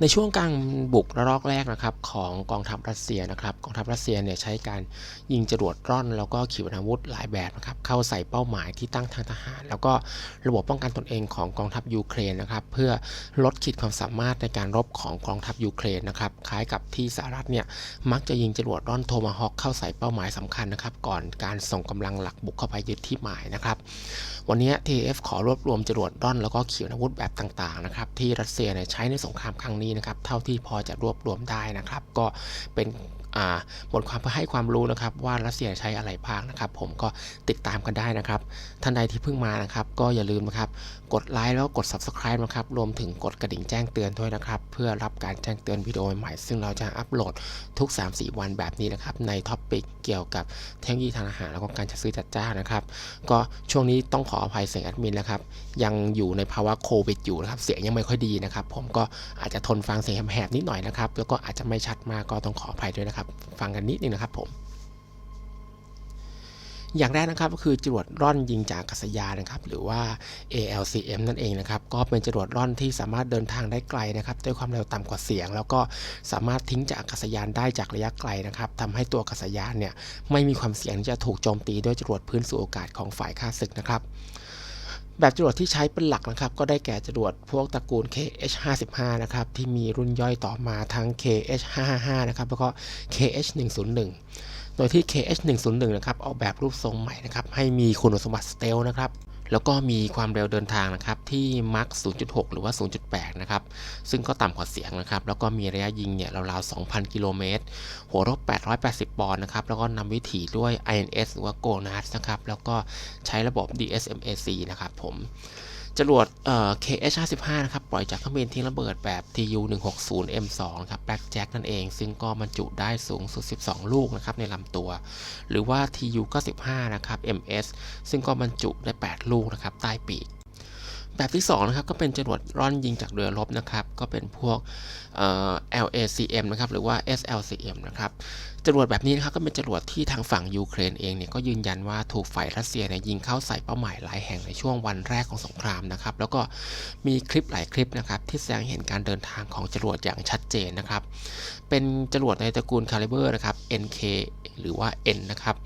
ในช่วงกลางบุกระลอกแรกนะครับของกองทัพรัสเซียนะครับกองทัพรัสเซียเนี่ยใช้การยิงจรวดร่อน แล้วก็ขีปนาวุธหลายแบบนะครับเข้าใส่เป้าหมายที่ตั้งทางทหาร แล้วก็ระบบป้องกันตนเองของกองทัพยูเครนนะครับเพื่อลดขีดความสามารถในการรบของกองทัพยูเครนนะครับคล้ายกับที่สหรัฐเนี่ยมักจะยิงจรวดร่อนโทมาฮอคเข้าใส่เป้าหมายสำคัญนะครับก่อนการส่งกำลังหลักบุกเข้าไปยึดที่หมายนะครับวันนี้ TF ขอรวบรวมจรวดร่อนแล้วก็ขีปนาวุธแบบต่างๆนะครับที่รัสเซียเนี่ยใช้ในสงครามครั้งนี้นะครับเท่าที่พอจะรวบรวมได้นะครับ ก็เป็นบทความเพื่อให้ความรู้นะครับว่ารัสเซียใช้อะไรบ้างนะครับ ผมก็ติดตามกันได้นะครับ ท่านใดที่เพิ่งมานะครับ ก็อย่าลืมนะครับ กดไลค์แล้วกด subscribe นะครับรวมถึงกดกระดิ่งแจ้งเตือนด้วยนะครับ เพื่อรับการแจ้งเตือนวิดีโอใหม่ๆซึ่งเราจะอัปโหลดทุก 3-4 วันแบบนี้นะครับ ในท็อปปิกเกี่ยวกับเทคโนโลยีทางอาหารแล้วก็การจัดซื้อจัดจ้างนะครับ ก็ช่วงนี้ต้องขออภัยเสียงแอดมินนะครับยังอยู่ในภาวะโควิดอยู่นะครับเสียงยังไม่ค่อยดีนะครับ ผมก็อาจจะทนฟังเสียงแหบๆนิดหน่อยนะครับ แล้วก็อาจจะไม่ชัดมากก็ต้องขออภัยด้วยนะครับ ฟังกันนิดนึงนะครับผม อย่างแรกนะครับก็คือจรวดร่อนยิงจากอากาศยานนะครับ หรือว่า ALCM นั่นเองนะครับ ก็เป็นจรวดร่อนที่สามารถเดินทางได้ไกลนะครับด้วยความเร็วต่ำกว่าเสียง แล้วก็สามารถทิ้งจากอากาศยานได้จากระยะไกลนะครับทำให้ตัวอากาศยานเนี่ยไม่มีความเสี่ยงที่จะถูกโจมตีด้วยจรวดพื้นสู่อากาศของฝ่ายข้าศึกนะครับ แบบจรวดที่ใช้เป็นหลักนะครับ ก็ได้แก่จรวดพวกตระกูล KH-55 นะครับ ที่มีรุ่นย่อยต่อมาทั้ง KH-555 นะครับ แล้วก็ KH-101 โดยที่ KH101 นะครับ ออกแบบรูปทรงใหม่นะครับ ให้มีคุณสมบัติสเตลนะครับ แล้วก็มีความเร็วเดินทางนะครับที่มัก 0.6 หรือว่า 0.8 นะครับ ซึ่งก็ต่ำกว่าเสียงนะครับ แล้วก็มีระยะยิงเนี่ยราวๆ 2,000 กิโลเมตร หัวรบ 880 ปอนด์นะครับ แล้วก็นำวิถีด้วย INS หรือว่า GONAS นะครับ แล้วก็ใช้ระบบ DSMAC นะครับผม จรวด KH-55 นะครับ ปล่อยจากเครื่องบินทิ้งระเบิดแบบ TU-160M2 ครับ Blackjack นั่นเอง ซึ่งก็บรรจุได้สูงสุด 12 ลูกนะครับในลำตัว หรือว่า TU-95 นะครับ MS ซึ่งก็บรรจุได้ 8 ลูกนะครับใต้ปีก แบบที่2นะครับก็เป็นจรวดร่อนยิงจากเรือรบนะครับ ก็เป็นพวก LACM นะครับ หรือว่า SLCM นะครับ จรวดแบบนี้นะครับก็เป็นจรวดที่ทางฝั่งยูเครนเองเนี่ยก็ยืนยันว่าถูกฝ่ายรัสเซียเนี่ยยิงเข้าใส่เป้าหมายหลายแห่งในช่วงวันแรกของสงครามนะครับแล้วก็มีคลิปหลายคลิปนะครับที่แสดงเห็นการเดินทางของจรวดอย่างชัดเจนนะครับเป็นจรวดในตระกูลคาลิเบอร์นะครับ NK หรือว่า N นะครับ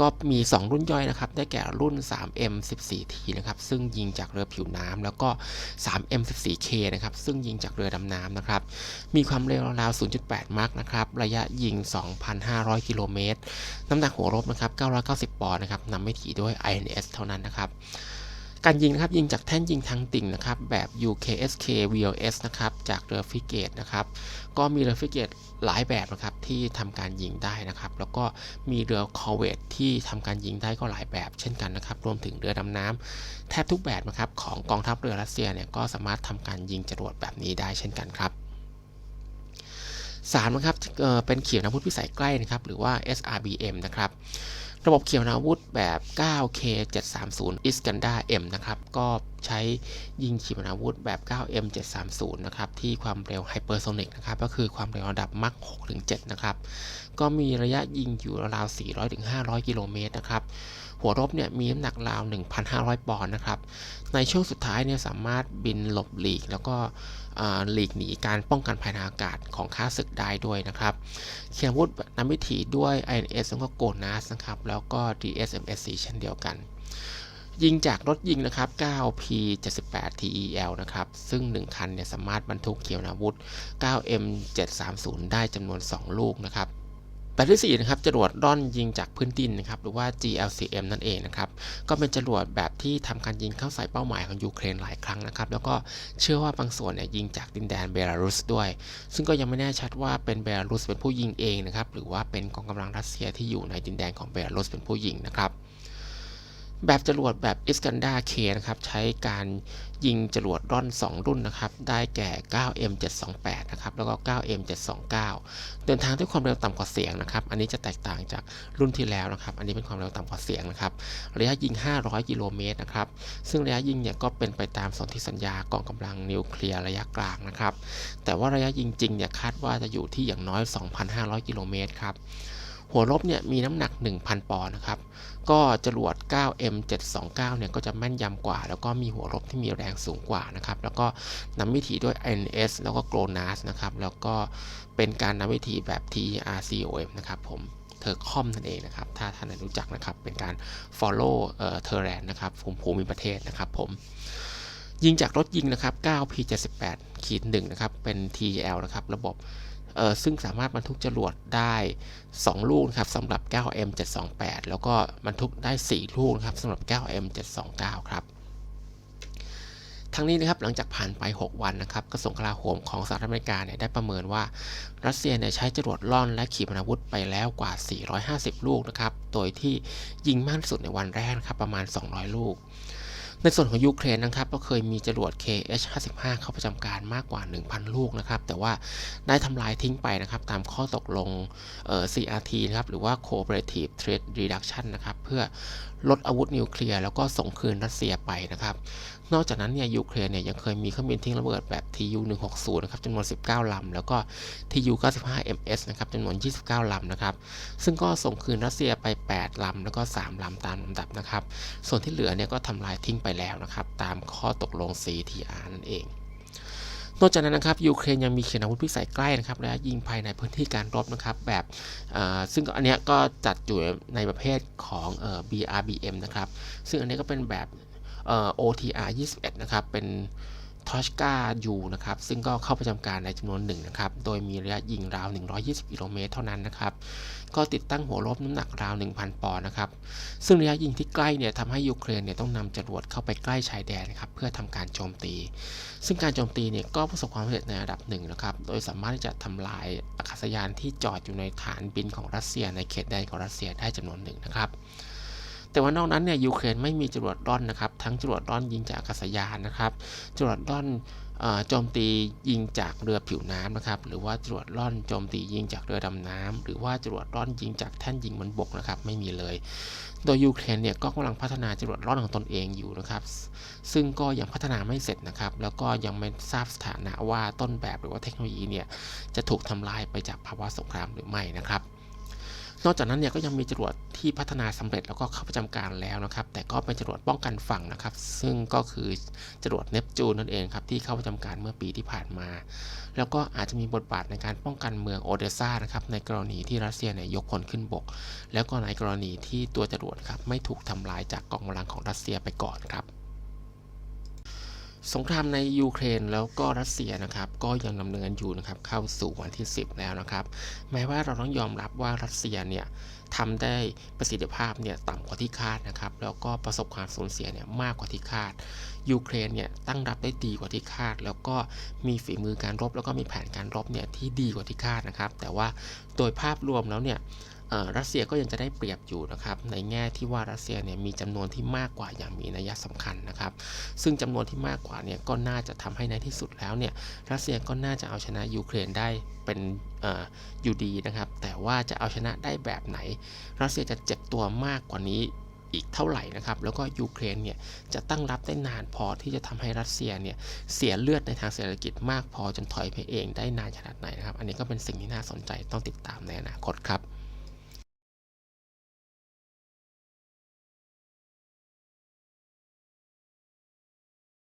ก็มี 2 รุ่นย่อยนะครับ ได้แก่รุ่น 3M 14T นะครับ ซึ่งยิงจากเรือผิวน้ำ แล้วก็ 3M 14K นะครับ ซึ่งยิงจากเรือดำน้ำนะครับ มีความเร็วราว 0.8 มักนะครับ ระยะยิง2,500 กิโลเมตร น้ำหนักหัวรบนะครับ 990 ปอนด์นะครับนำไม่ถีด้วย INS เท่านั้นนะครับ การยิงนะครับ ยิงจากแท่นยิงทางติ่งนะครับ แบบ UKSK VLS นะครับ จากเรือฟิเกตนะครับ ก็มีเรือฟิเกตหลายแบบนะครับที่ทำการยิงได้นะครับ แล้วก็มีเรือคอเวตที่ทำการยิงได้ก็หลายแบบเช่นกันนะครับ รวมถึงเรือดำน้ำแทบทุกแบบนะครับของกองทัพเรือรัสเซียเนี่ยก็สามารถทำการยิงจรวดแบบนี้ได้เช่นกันครับ สามนะครับเป็นเขียนอาวุธพิสัยใกล้นะครับ หรือว่า SRBM นะครับ ระบบเขียวนาวุธแบบ 9K730 Iskander M นะครับ ก็ใช้ยิงขีปนาวุธแบบ 9M730 นะครับ ที่ความเร็วไฮเปอร์โซนิกนะครับ ก็คือความเร็วระดับมัก6-7 นะครับ ก็มีระยะยิงอยู่ราว400-500 กิโลเมตรนะครับ หัวรบเนี่ยมีน้ำหนักราว 1,500 ปอนด์นะครับ ในช่วงสุดท้ายเนี่ยสามารถบินหลบหลีก แล้วก็หลีกหนีการป้องกันภายในอากาศของข้าศึกได้ด้วยนะครับเขียนวุธนำวิถีด้วย INS แล้วก็โกนัสนะครับ แล้วก็ DSMSC เช่นเดียวกันยิงจากรถยิงนะครับ 9P 78 TEL นะครับ ซึ่ง 1 คันเนี่ยสามารถบรรทุกเขียวนาวุธ 9M 730 ได้จำนวน 2 ลูกนะครับ แบบที่4นะครับจรวดร่อนยิงจากพื้นดินนะครับหรือว่า GLCM นั่นเองนะครับก็เป็นจรวดแบบที่ทำการยิงเข้าใส่เป้าหมายของยูเครนหลายครั้งนะครับแล้วก็เชื่อว่าบางส่วนเนี่ยยิงจากดินแดนเบลารุสด้วย ซึ่งก็ยังไม่แน่ชัดว่าเป็นเบลารุสเป็นผู้ยิงเองนะครับหรือว่าเป็นกองกำลังรัสเซียที่อยู่ในดินแดนของเบลารุสเป็นผู้ยิงนะครับ แบบจรวดแบบอิสกันดาเคนะครับ ใช้การยิงจรวดร่อน 2 รุ่นนะครับ ได้แก่ 9M728 นะครับ แล้วก็ 9M729 เดินทางด้วยความเร็วต่ำกว่าเสียงนะครับ อันนี้จะแตกต่างจากรุ่นที่แล้วนะครับ อันนี้เป็นความเร็วต่ำกว่าเสียงนะครับ ระยะยิง 500 กิโลเมตรนะครับ ซึ่งระยะยิงเนี่ยก็เป็นไปตามสนธิสัญญากองกำลังนิวเคลียร์ระยะกลางนะครับ แต่ว่าระยะยิงจริงเนี่ยคาดว่าจะอยู่ที่อย่างน้อย 2,500 กิโลเมตรครับ หัวลบเนี่ยมีน้ำหนัก 1,000 ปอนด์นะครับ ก็จรวด 9M729 เนี่ยก็จะแม่นยำกว่า แล้วก็มีหัวลบที่มีแรงสูงกว่านะครับ แล้วก็นำวิถีด้วย NS แล้วก็ GLONASS นะครับ แล้วก็เป็นการนำวิถีแบบ TRCOM นะครับผมเธอคอมนั่นเองนะครับ ถ้าท่านรู้จักนะครับ เป็นการ follow เอ่อ terrain นะครับภูมิภูมิประเทศนะครับผมยิงจากรถยิงนะครับ 9P78 ขีด1นะครับ เป็น TL นะครับ ระบบ ซึ่งสามารถบรรทุกจรวดได้ 2 ลูกครับสำหรับ 9M728 แล้วก็บรรทุกได้ 4 ลูกครับสำหรับ 9M729 ครับทั้งนี้นะครับหลังจากผ่านไป 6 วันนะครับกระทรวงกลาโหมของสหรัฐอเมริกาเนี่ยได้ประเมินว่ารัสเซียเนี่ยใช้จรวดล่อนและขีปนาวุธไปแล้วกว่า 450 ลูกนะครับ โดยที่ยิงมากที่สุดในวันแรกนะครับประมาณ 200 ลูก ในส่วนของยูเครนนะครับก็เคยมีจรวด KH-55 เข้าประจำการมากกว่า 1,000 ลูกนะครับ แต่ว่าได้ทำลายทิ้งไปนะครับ ตามข้อตกลงเอ่อ CRT นะครับ หรือว่า Cooperative Threat Reduction นะครับ เพื่อ ลดอาวุธนิวเคลียร์แล้วก็ส่งคืนรัสเซียไปนะครับ นอกจากนั้นเนี่ยยูเครนเนี่ยยังเคยมีเครื่องบินทิ้งระเบิดแบบ TU-160 นะครับจำนวน 19 ลำ แล้วก็ TU-95MS นะครับจำนวน 29 ลำนะครับ ซึ่งก็ส่งคืนรัสเซียไป 8 ลำ แล้วก็ 3 ลำ ตามลำดับนะครับ ส่วนที่เหลือเนี่ยก็ทำลายทิ้งไปแล้วนะครับ ตามข้อตกลง CTR นั่นเอง นอกจากนั้นนะครับยูเครนยังมีเขียนาวุธพิสัยใกล้นะครับและยิงภายในพื้นที่การรบนะครับแบบซึ่งอันนี้ก็จัดอยู่ในประเภทของออ BRBM นะครับซึ่งอันนี้ก็เป็นแบบ OTR 21 นะครับเป็น ทอชกา U นะครับซึ่งก็เข้าประจำการในจำนวนหนึ่งนะครับโดยมีระยะยิงราว 120 กิโลเมตรเท่านั้นนะครับก็ติดตั้งหัวลบน้ำหนักราว 1,000 ปอนด์นะครับซึ่งระยะยิงที่ใกล้เนี่ยทำให้ยูเครนเนี่ยต้องนำจรวดเข้าไปใกล้ชายแดนนะครับเพื่อทำการโจมตี ซึ่งการโจมตีเนี่ยก็ประสบความสำเร็จในระดับหนึ่งนะครับโดยสามารถที่จะทำลายอากาศยานที่จอดอยู่ในฐานบินของรัสเซีย ในเขตแดนของรัสเซียได้จำนวนหนึ่งนะครับ แต่ว่านอกนั้นเนี่ยยูเครนไม่มีจรวดร่อนนะครับ ทั้งจรวดร่อนยิงจากอากาศยานนะครับจรวดร่อนโจมตียิงจากเรือผิวน้ำนะครับ หรือว่าจรวดร่อนโจมตียิงจากเรือดำน้ำหรือว่าจรวดร่อนยิงจากแท่นยิงบนบกนะครับ ไม่มีเลย โดยยูเครนเนี่ยก็กำลังพัฒนาจรวดร่อนของตนเองอยู่นะครับ ซึ่งก็ยังพัฒนาไม่เสร็จนะครับ แล้วก็ยังไม่ทราบสถานะว่าต้นแบบหรือว่าเทคโนโลยีเนี่ยจะถูกทำลายไปจากภาวะสงครามหรือไม่นะครับ นอกจากนั้นเนี่ยก็ยังมีจรวดที่พัฒนาสำเร็จแล้วก็เข้าประจำการแล้วนะครับ แต่ก็เป็นจรวดป้องกันฝั่งนะครับ ซึ่งก็คือจรวดเนปจูนนั่นเองครับที่เข้าประจำการเมื่อปีที่ผ่านมา แล้วก็อาจจะมีบทบาทในการป้องกันเมืองโอเดซ่านะครับในกรณีที่รัสเซียเนี่ยยกพลขึ้นบก แล้วก็ในกรณีที่ตัวจรวดครับไม่ถูกทำลายจากกองกำลังของรัสเซียไปก่อนครับ สงครามในยูเครนแล้วก็รัสเซียนะครับ ก็ยังดำเนินอยู่นะครับเข้าสู่วันที่ 10 แล้วนะครับ แม้ว่าเราต้องยอมรับว่ารัสเซียเนี่ยทำได้ประสิทธิภาพเนี่ยต่ำกว่าที่คาดนะครับ แล้วก็ประสบความสูญเสียเนี่ยมากกว่าที่คาด ยูเครนเนี่ยตั้งรับได้ดีกว่าที่คาด แล้วก็มีฝีมือการรบ แล้วก็มีแผนการรบเนี่ยที่ดีกว่าที่คาดนะครับ แต่ว่าโดยภาพรวมแล้วเนี่ย รัสเซียก็ยังจะได้เปรียบอยู่นะครับในแง่ที่ว่ารัสเซียเนี่ยมีจำนวนที่มากกว่าอย่างมีนัยสำคัญนะครับ ซึ่งจำนวนที่มากกว่าเนี่ยก็น่าจะทำให้ในที่สุดแล้วเนี่ยรัสเซียก็น่าจะเอาชนะยูเครนได้เป็นอออยู่ดีนะครับ แต่ว่าจะเอาชนะได้แบบไหน รัสเซียจะเจ็บตัวมากกว่านี้อีกเท่าไหร่นะครับ แล้วก็ยูเครนเนี่ยจะตั้งรับได้นานพอที่จะทำให้รัสเซียเนี่ยเสียเลือดในทางเศรษฐกิจมากพอจนถอยไปเองได้นานขนาดไหนนะครับ อันนี้ก็เป็นสิ่งที่น่าสนใจต้องติดตามในอนาคตครับ